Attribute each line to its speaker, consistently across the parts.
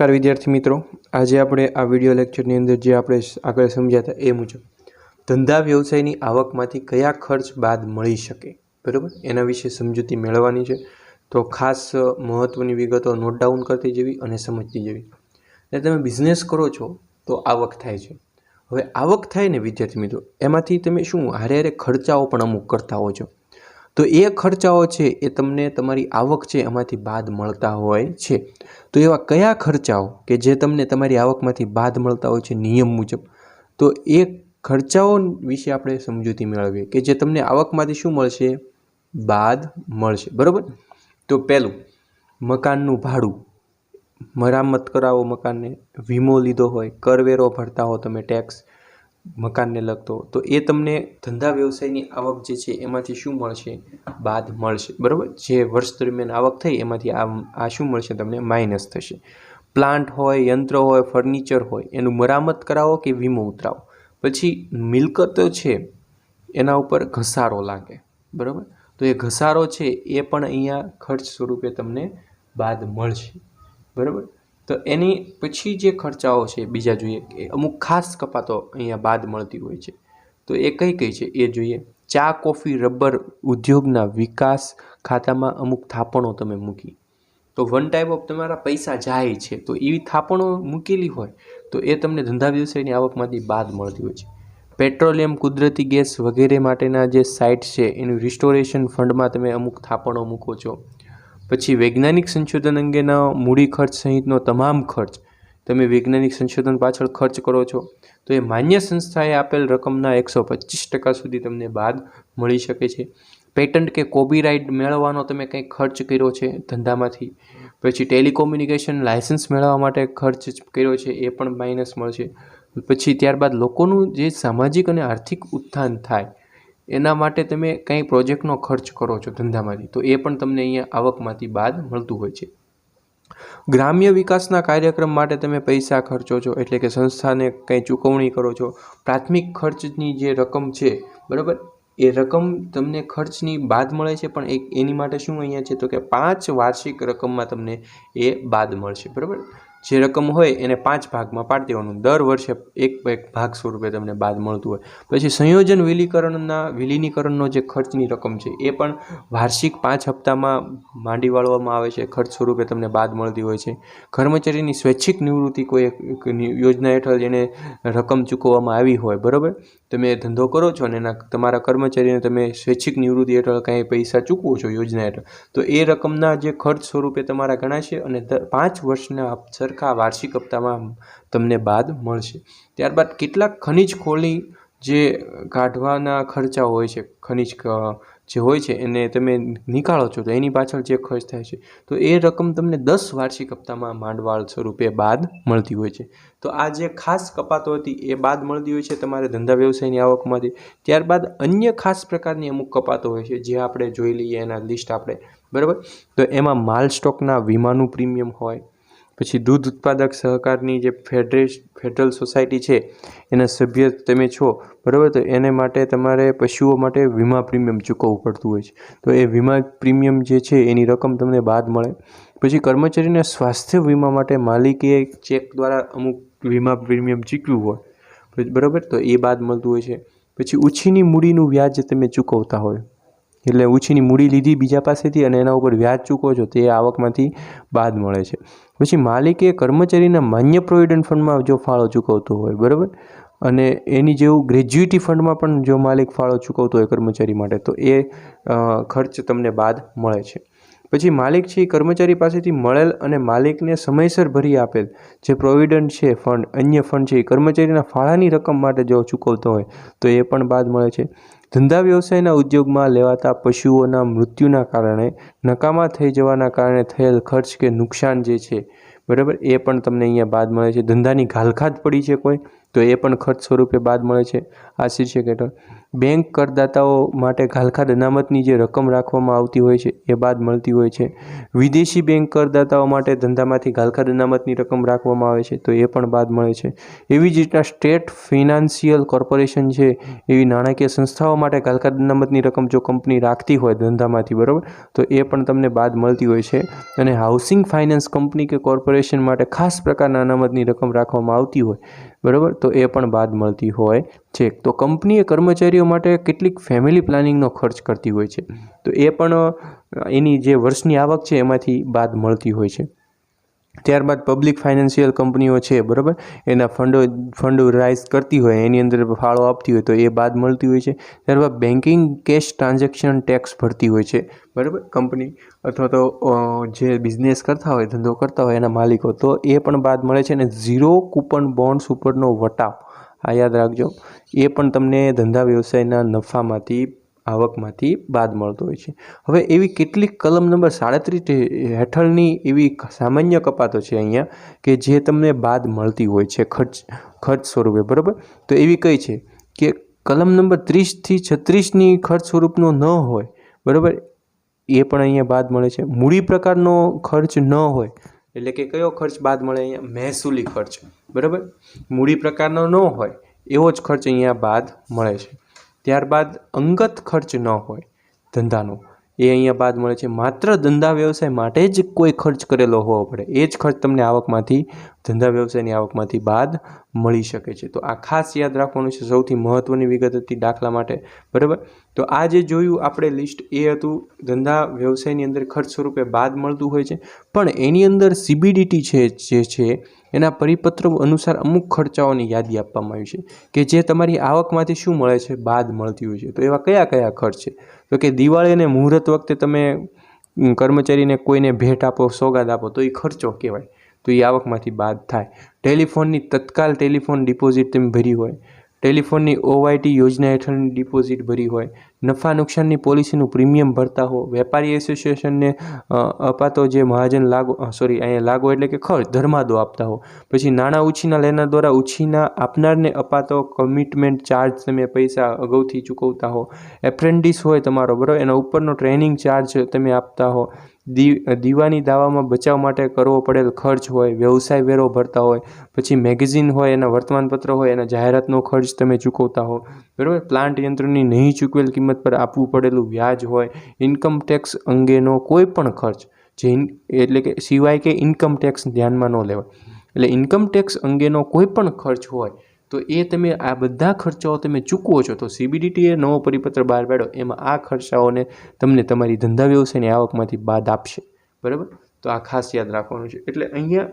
Speaker 1: નમસ્કાર વિદ્યાર્થી મિત્રો. આજે આપણે આ વિડિયો લેક્ચરની અંદર જે આપણે આગળ સમજ્યા એ મુજબ ધંધા વ્યવસાયની આવકમાંથી કયા ખર્ચ બાદ મળી શકે? બરાબર? એના વિશે સમજૂતી મેળવવાની છે. તો ખાસ મહત્ત્વની વિગતો નોટ ડાઉન કરતી જવી અને સમજતી જવી. અને તમે બિઝનેસ કરો છો, તો આવક થાય છે. હવે આવક થાય ને વિદ્યાર્થી મિત્રો, એમાંથી તમે શું હારે હારે ખર્ચાઓ પણ અમુક કરતા હો છો. તો એ ખર્ચાઓ છે એ તમને તમારી આવક છે એમાંથી બાદ મળતા હોય છે. તો એવા કયા ખર્ચાઓ કે જે તમને તમારી આવકમાંથી બાદ મળતા હોય છે નિયમ મુજબ? તો એ ખર્ચાઓ વિશે આપણે સમજૂતી મેળવીએ કે જે તમને આવકમાંથી શું મળશે? બાદ મળશે. બરાબર? તો પહેલું, મકાનનું ભાડું. મરામત કરાવો મકાનને. વીમો લીધો હોય, કરવેરો ભરતા હો તમે ટેક્સ મકાનને લગતો. તો એ તમને ધંધા વ્યવસાયની આવક જે છે એમાંથી શું મળશે? બાદ મળશે. બરાબર? જે વર્ષ દરમિયાન આવક થઈ એમાંથી આ આ શું મળશે? તમને માઇનસ થશે. પ્લાન્ટ હોય, યંત્ર હોય, ફર્નિચર હોય, એનું મરામત કરાવો કે વીમો ઉતરાવો? પછી મિલકતો છે, એના ઉપર ઘસારો લાગે. બરાબર? તો એ ઘસારો છે, એ પણ અહીંયા ખર્ચ સ્વરૂપે તમને બાદ મળશે. બરાબર? તો એની પછી જે ખર્ચાઓ છે બીજા જોઈએ. કે અમુક ખાસ કપાતો અહીંયા બાદ મળતી હોય છે. તો એ કઈ કઈ છે? એ જોઈએ. ચા, કોફી, રબર ઉદ્યોગના વિકાસ ખાતામાં અમુક થાપણો તમે મૂકી. તો વન ટાઈપ ઓફ તમારા પૈસા જાય છે. તો એવી થાપણો મૂકેલી હોય તો એ તમને ધંધા વ્યવસાયની આવકમાંથી બાદ મળતી હોય છે. પેટ્રોલિયમ, કુદરતી ગેસ વગેરે માટેના જે સાઇટ છે એનું રિસ્ટોરેશન ફંડમાં તમે અમુક થાપણો મૂકો છો. પછી વૈજ્ઞાનિક સંશોધન અંગેના મૂડી ખર્ચ સહિતનો તમામ ખર્ચ, તમે વૈજ્ઞાનિક સંશોધન પાછળ ખર્ચ કરો છો, તો એ માન્ય સંસ્થાએ આપેલ રકમના એકસો પચીસ ટકા સુધી તમને બાદ મળી શકે છે. પેટન્ટ કે કોપીરાઇટ મેળવવાનો તમે કંઈક ખર્ચ કર્યો છે ધંધામાંથી? પછી ટેલિકોમ્યુનિકેશન લાયસન્સ મેળવવા માટે ખર્ચ કર્યો છે એ પણ માઇનસ મળશે. પછી ત્યારબાદ લોકોનું જે સામાજિક અને આર્થિક ઉત્થાન થાય એના માટે તમે કંઈ પ્રોજેક્ટનો ખર્ચ કરો છો ધંધામાંથી, તો એ પણ તમને અહીંયા આવકમાંથી બાદ મળતું હોય છે. ગ્રામ્ય વિકાસના કાર્યક્રમ માટે તમે પૈસા ખર્ચો છો, એટલે કે સંસ્થાને કંઈ ચૂકવણી કરો છો. પ્રાથમિક ખર્ચની જે રકમ છે, બરાબર? એ રકમ તમને ખર્ચની બાદ મળે છે, પણ એક એની માટે શું અહીંયા છે, તો કે પાંચ વાર્ષિક રકમમાં તમને એ બાદ મળશે, બરાબર? જે રકમ હોય એને પાંચ ભાગમાં પાડી દેવાનું. દર વર્ષે એક એક ભાગ સ્વરૂપે તમને બાદ મળતું હોય. પછી સંયોજન વિલીકરણના વિલીનીકરણનો જે ખર્ચની રકમ છે, એ પણ વાર્ષિક પાંચ હપ્તામાં માંડી વાળવામાં આવે છે. ખર્ચ સ્વરૂપે તમને બાદ મળતી હોય છે. કર્મચારીની સ્વૈચ્છિક નિવૃત્તિ કોઈ એક યોજના હેઠળ જેને રકમ ચૂકવવામાં આવી હોય, બરાબર? તમે ધંધો કરો છો અને એના, તમારા કર્મચારીને તમે સ્વૈચ્છિક નિવૃત્તિ હેઠળ કાંઈ પૈસા ચૂકવો છો યોજના હેઠળ, તો એ રકમના જે ખર્ચ સ્વરૂપે તમારા ગણાશે અને પાંચ વર્ષના સરખા વાર્ષિક હપ્તામાં તમને બાદ મળશે. ત્યારબાદ કેટલાક ખનિજ ખોલી જે કાઢવાના ખર્ચા હોય છે, ખનિજ જે હોય છે, એને તમે નીકાળો છો, તો એની પાછળ જે ખર્ચ થાય છે, તો એ રકમ તમને દસ વાર્ષિક હપ્તામાં માંડવાળ સ્વરૂપે બાદ મળતી હોય છે. તો આ જે ખાસ કપાતો હતી, એ બાદ મળતી હોય છે તમારે ધંધા વ્યવસાયની આવકમાંથી. ત્યારબાદ અન્ય ખાસ પ્રકારની અમુક કપાતો હોય છે, જે આપણે જોઈ લઈએ એના લિસ્ટ આપણે, બરાબર? તો એમાં માલ સ્ટોકના વીમાનું પ્રીમિયમ હોય પછી દૂધ ઉત્પાદક સહકારની જે ફેડરેશ, ફેડરલ સોસાયટી છે, એના સભ્ય તમે છો, બરાબર? તો એને માટે તમારે પશુઓ માટે વીમા પ્રીમિયમ ચૂકવવું પડતું હોય છે. તો એ વીમા પ્રીમિયમ જે છે, એની રકમ તમને બાદ મળે. પછી કર્મચારીને સ્વાસ્થ્ય વીમા માટે માલિકે ચેક દ્વારા અમુક વીમા પ્રીમિયમ ચૂકવ્યું હોય, બરાબર? તો એ બાદ મળતું હોય છે. પછી ઉછીની મૂડીનું વ્યાજ તમે ચૂકવતા હોય. એટલે ઉછીની મૂડી લીધી બીજા પાસેથી અને એના ઉપર વ્યાજ ચૂકવો છો તે આવકમાંથી બાદ મળે છે. પછી માલિકે કર્મચારીના માન્ય પ્રોવિડન્ટ ફંડમાં જો ફાળો ચૂકવતો હોય, બરાબર? અને એની જેવું ગ્રેજ્યુટી ફંડમાં પણ જો માલિક ફાળો ચૂકવતો હોય કર્મચારી માટે, તો એ ખર્ચ તમને બાદ મળે છે. પછી માલિક છે એ કર્મચારી પાસેથી મળેલ અને માલિકને સમયસર ભરી આપેલ જે પ્રોવિડન્ટ છે ફંડ, અન્ય ફંડ છે એ કર્મચારીના ફાળાની રકમ માટે જો ચૂકવતો હોય, તો એ પણ બાદ મળે છે. ધંધા વ્યવસાયના ઉદ્યોગમાં લેવાતા પશુઓના મૃત્યુના કારણે, નકામા થઈ જવાના કારણે થયેલ ખર્ચ કે નુકસાન જે છે, બરાબર, એ પણ તમને અહીંયા બાદ મળે છે. ધંધાની ઘાલખાત પડી છે કોઈ, તો એ પણ ખર્ચ સ્વરૂપે બાદ મળે છે. આ શીર્ષક હેઠળ બેંક કરદાતાઓ માટે ઘાલખાદ અનામતની જે રકમ રાખવામાં આવતી હોય છે, એ બાદ મળતી હોય છે. વિદેશી બેંક કરદાતાઓ માટે ધંધામાંથી ઘાલખાદ અનામતની રકમ રાખવામાં આવે છે, તો એ પણ બાદ મળે છે. એવી જ રીતના સ્ટેટ ફિનાન્શિયલ કોર્પોરેશન છે, એવી નાણાકીય સંસ્થાઓ માટે ઘાલખાદ અનામતની રકમ જો કંપની રાખતી હોય ધંધામાંથી, બરાબર? તો એ પણ તમને બાદ મળતી હોય છે. અને હાઉસિંગ ફાઇનાન્સ કંપની કે કોર્પોરેશન માટે ખાસ પ્રકારના અનામતની રકમ રાખવામાં આવતી હોય બરાબર? તો એ પણ બાદ મળતી હોય છે. તો કંપનીએ કર્મચારીઓ માટે કેટલીક ફેમિલી પ્લાનિંગનો ખર્ચ કરતી હોય છે. તો એ પણ એની જે વર્ષની આવક છે એમાંથી બાદ મળતી હોય છે. ત્યારબાદ પબ્લિક ફાઇનાન્શિયલ કંપનીઓ છે, બરાબર? એના ફંડો, ફંડ રાઇઝ કરતી હોય, એની અંદર ફાળો આપતી હોય તો એ બાદ મળતી હોય છે. ત્યારબાદ બેન્કિંગ કેશ ટ્રાન્ઝેક્શન ટેક્સ ભરતી હોય છે, બરાબર? કંપની અથવા તો જે બિઝનેસ કરતા હોય, ધંધો કરતા હોય એના માલિકો, તો એ પણ બાદ મળે છે. અને ઝીરો કૂપન બોન્ડ્સ ઉપરનો વટાવ, આ યાદ રાખજો, એ પણ તમને ધંધા વ્યવસાયના નફામાંથી આવકમાંથી બાદ મળતો હોય છે. હવે એવી કેટલીક કલમ નંબર સાડત્રીસ હેઠળની એવી સામાન્ય કપાતો છે અહીંયા કે જે તમને બાદ મળતી હોય છે ખર્ચ ખર્ચ સ્વરૂપે, બરાબર? તો એવી કઈ છે કે કલમ નંબર ત્રીસથી છત્રીસની ખર્ચ સ્વરૂપનો ન હોય, બરાબર? એ પણ અહીંયા બાદ મળે છે. મૂડી પ્રકારનો ખર્ચ ન હોય, એટલે કે કયો ખર્ચ બાદ મળે અહીંયા? મહેસૂલી ખર્ચ, બરાબર? મૂડી પ્રકારનો ન હોય, એવો જ ખર્ચ અહીંયા બાદ મળે છે. ત્યારબાદ અંગત ખર્ચ ન હોય ધંધાનો. એ અહીંયા બાદ મળે છે, માત્ર ધંધા વ્યવસાય માટે જ કોઈ ખર્ચ કરેલો હોવો પડે. એ જ ખર્ચ તમને આવકમાંથી, ધંધા વ્યવસાયની આવકમાંથી બાદ મળી શકે છે. તો આ ખાસ યાદ રાખવાનું છે, સૌથી મહત્ત્વની વિગત હતી દાખલા માટે. બરાબર? તો આ જે જોયું આપણે લિસ્ટ, એ હતું ધંધા વ્યવસાયની અંદર ખર્ચ સ્વરૂપે બાદ મળતું હોય છે. પણ એની અંદર સીબીડીટી છે, જે છે એના પરિપત્ર અનુસાર અમુક ખર્ચાઓની યાદી આપવામાં આવી છે કે જે તમારી આવકમાંથી શું મળે છે, બાદ મળતી હોય છે. તો એવા કયા કયા ખર્ચ છે? તો કે દિવાળી અને મુહૂર્ત વખતે તમે કર્મચારીને કોઈને ભેટ આપો, સોગાદ આપો, તો એ ખર્ચો કહેવાય. તો એ આવકમાંથી બાદ થાય. ટેલિફોનની તત્કાલ ટેલિફોન ડિપોઝિટ તમે ભરી હોય ટેલિફોનની ઓવાયટી યોજના હેઠળની ડિપોઝિટ ભરી હોય. નફા નુકસાનની પોલિસીનું પ્રીમિયમ ભરતા હો. વેપારી એસોસિએશનને અપાતો જે મહાજન લાગો સોરી, અહીંયા લાગો એટલે કે ખર્ચ, ધર્માદો આપતા હો. પછી નાણાં ઉછીના લેનાર દ્વારા ઉછીના આપનારને અપાતો કમિટમેન્ટ ચાર્જ તમે પૈસા અગાઉથી ચૂકવતા હો. એપ્રેન્ટિસ હોય તમારો, બરાબર? એના ઉપરનો ટ્રેનિંગ ચાર્જ તમે આપતા હો. દીવાની દાવામાં બચાવ માટે કરવો પડેલ ખર્ચ હોય, વ્યવસાય વેરો ભરતા હોય, પછી મેગેઝિન હોય, એના વર્તમાનપત્ર હોય, એના જાહેરાતનો ખર્ચ તમે ચૂકવતા હો. બરાબર? પ્લાન્ટ યંત્રની નહીં ચૂકવેલ કિંમત પર આપવું પડેલું વ્યાજ હોય, ઇન્કમ ટેક્સ અંગેનો કોઈ પણ ખર્ચ, જે એટલે કે સિવાય કે ઇન્કમ ટેક્સ ધ્યાનમાં ન લેવાય. એટલે ઇન્કમ ટેક્સ અંગેનો કોઈ પણ ખર્ચ હોય તો એ તમે આ બધા ખર્ચાઓ તમે ચૂકવો છો, તો સીબીડીટીએ નવો પરિપત્ર બહાર પાડ્યો, એમાં આ ખર્ચાઓને તમને તમારી ધંધા વ્યવસાયની આવકમાંથી બાદ આપશે. બરાબર? તો આ ખાસ યાદ રાખવાનું છે. એટલે અહીંયા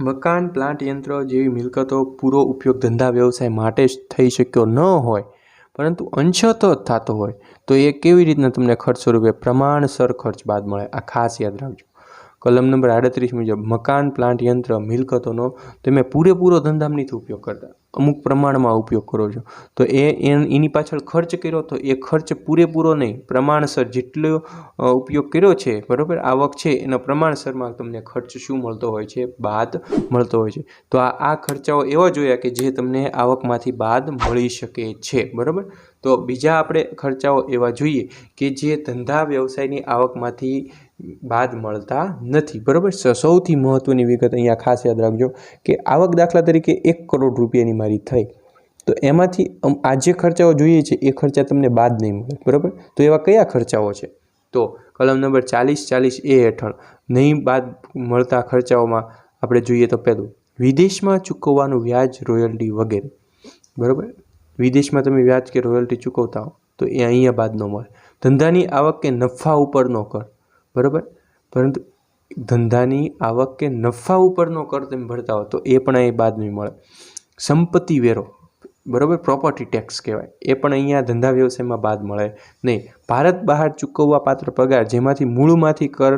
Speaker 1: મકાન, પ્લાન્ટ યંત્ર જેવી મિલકતો પૂરો ઉપયોગ ધંધા વ્યવસાય માટે જ થઈ શક્યો ન હોય, પરંતુ અંશત થતો હોય, તો એ કેવી રીતના તમને ખર્ચ સ્વરૂપે પ્રમાણસર ખર્ચ બાદ મળે? આ ખાસ યાદ રાખજો. કલમ નંબર આડત્રીસ મુજબ મકાન, પ્લાન્ટ યંત્ર, મિલકતોનો તમે પૂરેપૂરો ધંધામાં નથી ઉપયોગ કરતા. અમુક પ્રમાણમાં ઉપયોગ કરો છો. તો એ એન- પાછળ ખર્ચ કર્યો તો એ ખર્ચ પૂરેપૂરો નહીં. પ્રમાણસર જેટલો ઉપયોગ કર્યો છે, બરાબર? આવક છે, એના પ્રમાણસરમાં તમને ખર્ચ શું મળતો હોય છે? બાદ મળતો હોય છે. તો આ આ ખર્ચાઓ એવા જોયા કે જે તમને આવકમાંથી બાદ મળી શકે છે, બરાબર? તો બીજા આપણે ખર્ચાઓ એવા જોઈએ કે જે ધંધા વ્યવસાયની આવકમાંથી બાદ મળતા નથી. બરાબર? સૌથી મહત્ત્વની વિગત અહીંયા ખાસ યાદ રાખજો કે આવક દાખલા તરીકે એક કરોડ રૂપિયાની મારી થઈ. તો એમાંથી આ જે ખર્ચાઓ જોઈએ છે એ ખર્ચા તમને બાદ નહીં મળે. બરાબર? તો એવા કયા ખર્ચાઓ છે? તો કલમ નંબર ચાલીસ ચાલીસ એ હેઠળ નહીં બાદ મળતા ખર્ચાઓમાં આપણે જોઈએ તો પહેલું, વિદેશમાં ચૂકવવાનું વ્યાજ રોયલ્ટી વગેરે. બરાબર? વિદેશમાં તમે વ્યાજ કે રોયલ્ટી ચૂકવતા હો, તો એ અહીંયા બાદ ન મળે. ધંધાની આવક કે નફા ઉપરનો કર. બરાબર? પરંતુ ધંધાની આવક કે નફા ઉપરનો કર તમે ભરતા હો, તો એ પણ અહીં બાદ નહીં મળે. સંપત્તિ વેરો, બરાબર? પ્રોપર્ટી ટેક્સ કહેવાય. એ પણ અહીંયા ધંધા વ્યવસાયમાં બાદ મળે નહીં. ભારત બહાર ચૂકવવા પાત્ર પગાર જેમાંથી મૂળમાંથી કર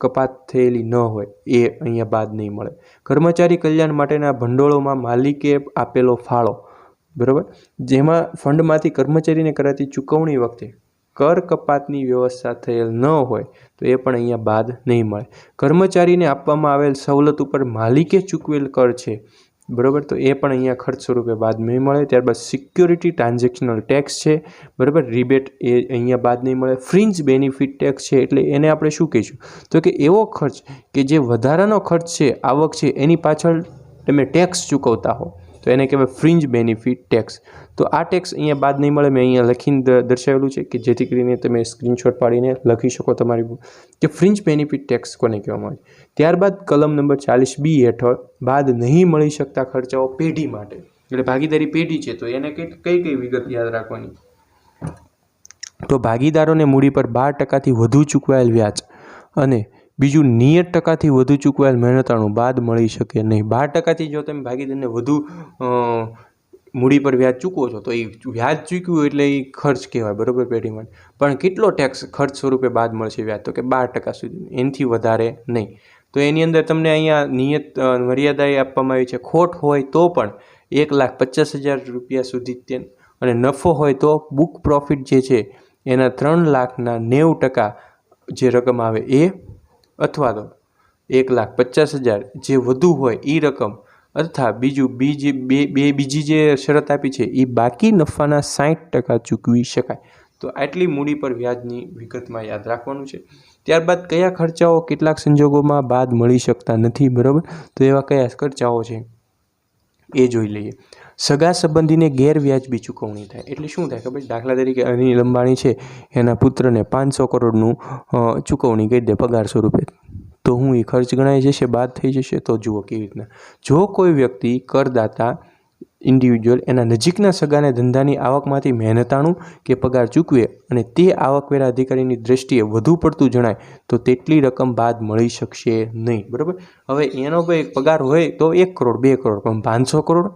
Speaker 1: કપાત થયેલી ન હોય, એ અહીંયા બાદ નહીં મળે. કર્મચારી કલ્યાણ માટેના ભંડોળોમાં માલિકે આપેલો ફાળો બરાબર? જેમાં ફંડમાંથી કર્મચારીને કરાતી ચૂકવણી વખતે કર કપાતની વ્યવસ્થા થયેલ ન હોય, તો એ પણ અહીંયા બાદ નહીં મળે. કર્મચારીને આપવામાં આવેલ સવલત ઉપર માલિકે ચૂકવેલ કર છે, બરાબર? તો એ પણ અહીંયા ખર્ચ સ્વરૂપે બાદ નહીં મળે. ત્યારબાદ સિક્યોરિટી ટ્રાન્ઝેક્શનલ ટેક્સ છે, બરાબર? રિબેટ એ અહીંયા બાદ નહીં મળે. ફ્રિન્જ બેનિફિટ ટેક્સ છે, એટલે એને આપણે શું કહીશું? તો કે એવો ખર્ચ કે જે વધારાનો ખર્ચ છે, આવક છે, એની પાછળ તમે ટેક્સ ચૂકવતા હો. તો એને કહેવાય ફ્રિન્જ બેનિફિટ ટેક્સ તો આ ટેક્સ અહીંયા બાદ નહીં મળે, મેં અહીંયા લખીને દર્શાવેલું છે કે જેથી કરીને તમે સ્ક્રીનશોટ પાડીને લખી શકો તમારી કે ફ્રિન્જ બેનિફિટ ટેક્સ કોને કહેવામાં આવે? ત્યારબાદ કલમ નંબર ચાલીસ બી હેઠળ બાદ નહીં મળી શકતા ખર્ચાઓ પેઢી માટે. એટલે ભાગીદારી પેઢી છે, તો એને કઈ કઈ વિગત યાદ રાખવાની? તો ભાગીદારોને મૂડી પર બાર ટકાથી વધુ ચૂકવાયેલ વ્યાજ અને બીજું નિયત ટકાથી વધુ ચૂકવાયેલ મહેનતાણું બાદ મળી શકે નહીં. બાર ટકાથી જો તમે ભાગીદારને વધુ મૂડી પર વ્યાજ ચૂકવો છો, તો એ વ્યાજ ચૂક્યું એટલે એ ખર્ચ કહેવાય, બરાબર, પેઢી માટે. પણ કેટલો ટેક્સ ખર્ચ સ્વરૂપે બાદ મળશે વ્યાજ? તો કે બાર ટકા સુધી. એનાથી વધારે નહીં. તો એની અંદર તમને અહીંયા નિયત મર્યાદા એ આપવામાં આવી છે. ખોટ હોય તો પણ એક લાખ પચાસ હજાર રૂપિયા સુધી તે અને નફો હોય તો બુક પ્રોફિટ જે છે, એના ત્રણ લાખના નેવું ટકા જે રકમ આવે એ અથવા તો એક લાખ પચાસ હજાર જે વધુ હોય એ રકમ અથવા બીજું બીજી બે બે બીજી જે શરત આપી છે એ બાકી નફાના સાઠ ટકા ચૂકવી શકાય. તો આટલી મૂડી પર વ્યાજની વિગતમાં યાદ રાખવાનું છે. ત્યારબાદ કયા ખર્ચાઓ કેટલાક સંજોગોમાં બાદ મળી શકતા નથી, બરાબર? તો એવા કયા ખર્ચાઓ છે એ જોઈ લઈએ. સગા સંબંધીને ગેરવ્યાજબી ચૂકવણી થાય. એટલે શું થાય ખબર? દાખલા તરીકે અનિલ અંબાણી છે, એના પુત્રને પાંચસો કરોડનું ચૂકવણી કરી દે પગાર સ્વરૂપે. તો હું એ ખર્ચ ગણાઈ જશે, બાદ થઈ જશે, તો જુઓ કેવી રીતના. જો કોઈ વ્યક્તિ કરદાતા ઇન્ડિવિજ્યુઅલ એના નજીકના સગાને ધંધાની આવકમાંથી મહેનતાણું કે પગાર ચૂકવે અને તે આવકવેરા અધિકારીની દ્રષ્ટિએ વધુ પડતું જણાય, તો તેટલી રકમ બાદ મળી શકશે નહીં. બરાબર? હવે એનો ભાઈ પગાર હોય તો એક કરોડ, બે કરોડ, પણ પાંચસો કરોડ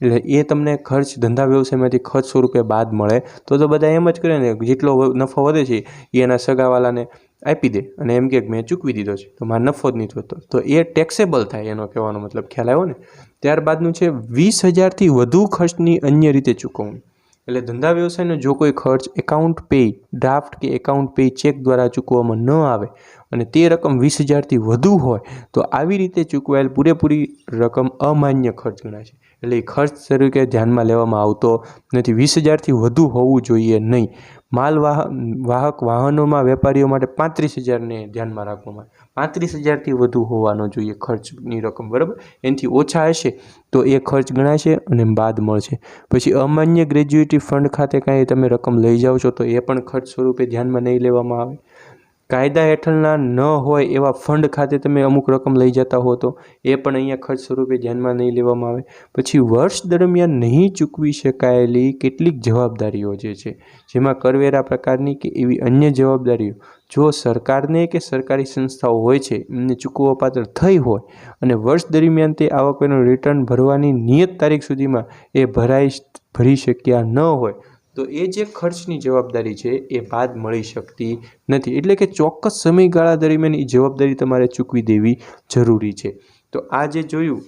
Speaker 1: એટલે એ તમને ખર્ચ, ધંધા વ્યવસાયમાંથી ખર્ચ સ્વરૂપે બાદ મળે, તો તો બધા એમ જ કરે ને, જેટલો નફો વધે છે, એ એના સગાવાલાને આપી દે. અને એમ કે મેં ચૂકવી દીધો છે, તો મારે નફો જ નહીં થતો. તો એ ટેક્સેબલ થાય, એનો કહેવાનો મતલબ ખ્યાલ આવ્યો ને? ત્યારબાદનું છે, વીસ હજારથી વધુ ખર્ચની અન્ય રીતે ચૂકવણી. એટલે ધંધા વ્યવસાયનો જો કોઈ ખર્ચ એકાઉન્ટ પે ડ્રાફ્ટ કે એકાઉન્ટ પે ચેક દ્વારા ચૂકવવામાં ન આવે અને તે રકમ વીસ હજારથી વધુ હોય, તો આવી રીતે ચૂકવાયેલ પૂરેપૂરી રકમ અમાન્ય ખર્ચ ગણાય છે. એટલે ખર્ચ તરીકે ધ્યાનમાં લેવામાં આવતો નથી. વીસ હજારથી વધુ હોવું જોઈએ નહીં. માલ વાહ, વાહક વાહનોમાં વેપારીઓ માટે પાંત્રીસ હજારને ધ્યાનમાં રાખવામાં આવે. પાંત્રીસ હજારથી વધુ હોવાનો જોઈએ ખર્ચની રકમ, બરાબર? એનાથી ઓછા હશે તો એ ખર્ચ ગણાશે અને બાદ મળશે. પછી અમાન્ય ગ્રેજ્યુએટી ફંડ ખાતે કાંઈ તમે રકમ લઈ જાઓ છો તો એ પણ ખર્ચ સ્વરૂપે ધ્યાનમાં નહીં લેવામાં આવે. કાયદા હેઠળના ન હોય એવા ફંડ ખાતે તમે અમુક રકમ લઈ જતા હો તો એ પણ અહીંયા ખર્ચ સ્વરૂપે ધ્યાનમાં નહીં લેવામાં આવે. પછી વર્ષ દરમિયાન નહીં ચૂકવી શકાયેલી કેટલીક જવાબદારીઓ જે છે, જેમાં કરવેરા પ્રકારની કે એવી અન્ય જવાબદારીઓ. જો સરકારને કે સરકારી સંસ્થાઓ હોય છે, એમને ચૂકવવા પાત્ર થઈ હોય અને વર્ષ દરમિયાન તે આવકવેરનું રિટર્ન ભરવાની નિયત તારીખ સુધીમાં એ ભરાઈ ભરી શક્યા ન હોય તો એ જે ખર્ચની જવાબદારી છે એ બાદ મળી શકતી નથી. એટલે કે ચોક્કસ સમયગાળા દરમિયાન એ જવાબદારી તમારે ચૂકવી દેવી જરૂરી છે. તો આ જે જોયું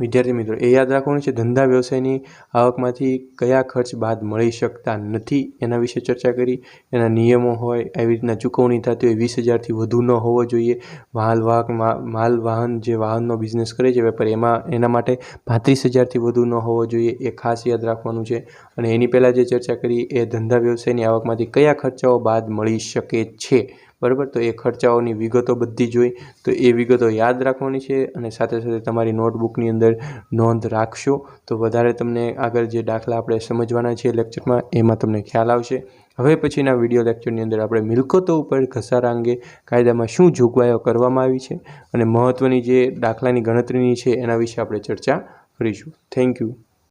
Speaker 1: વિદ્યાર્થી મિત્રો, એ યાદ રાખવાનું છે, ધંધા વ્યવસાયની આવકમાંથી કયા ખર્ચ બાદ મળી શકતા નથી એના વિશે ચર્ચા કરી. એના નિયમો હોય, આવી રીતના ચૂકવણી થતી હોય, વીસ હજારથી વધુ ન હોવો જોઈએ. માલ વાહક માલ વાહન જે વાહનનો બિઝનેસ કરે છે, વેપારી, એમાં, એના માટે પાંત્રીસ હજારથી વધુ ન હોવો જોઈએ, એ ખાસ યાદ રાખવાનું છે. અને એની પહેલાં જે ચર્ચા કરી, એ ધંધા વ્યવસાયની આવકમાંથી કયા ખર્ચાઓ બાદ મળી શકે છે? બરાબર? તો એ ખર્ચાઓની વિગતો બધી જોઈ. તો એ વિગતો યાદ રાખવાની છે અને સાથે સાથે તમારી નોટબુકની અંદર નોંધ રાખશો. તો વધારે તમને આગળ જે દાખલા આપણે સમજવાના છે લેક્ચરમાં, એમાં તમને ખ્યાલ આવશે. હવે પછીના વીડિયો લેક્ચરની અંદર આપણે મિલકતો ઉપર ઘસારા અંગે કાયદામાં શું જોગવાઈઓ કરવામાં આવી છે અને મહત્ત્વની જે દાખલાની ગણતરીની છે એના વિશે આપણે ચર્ચા કરીશું. Thank you.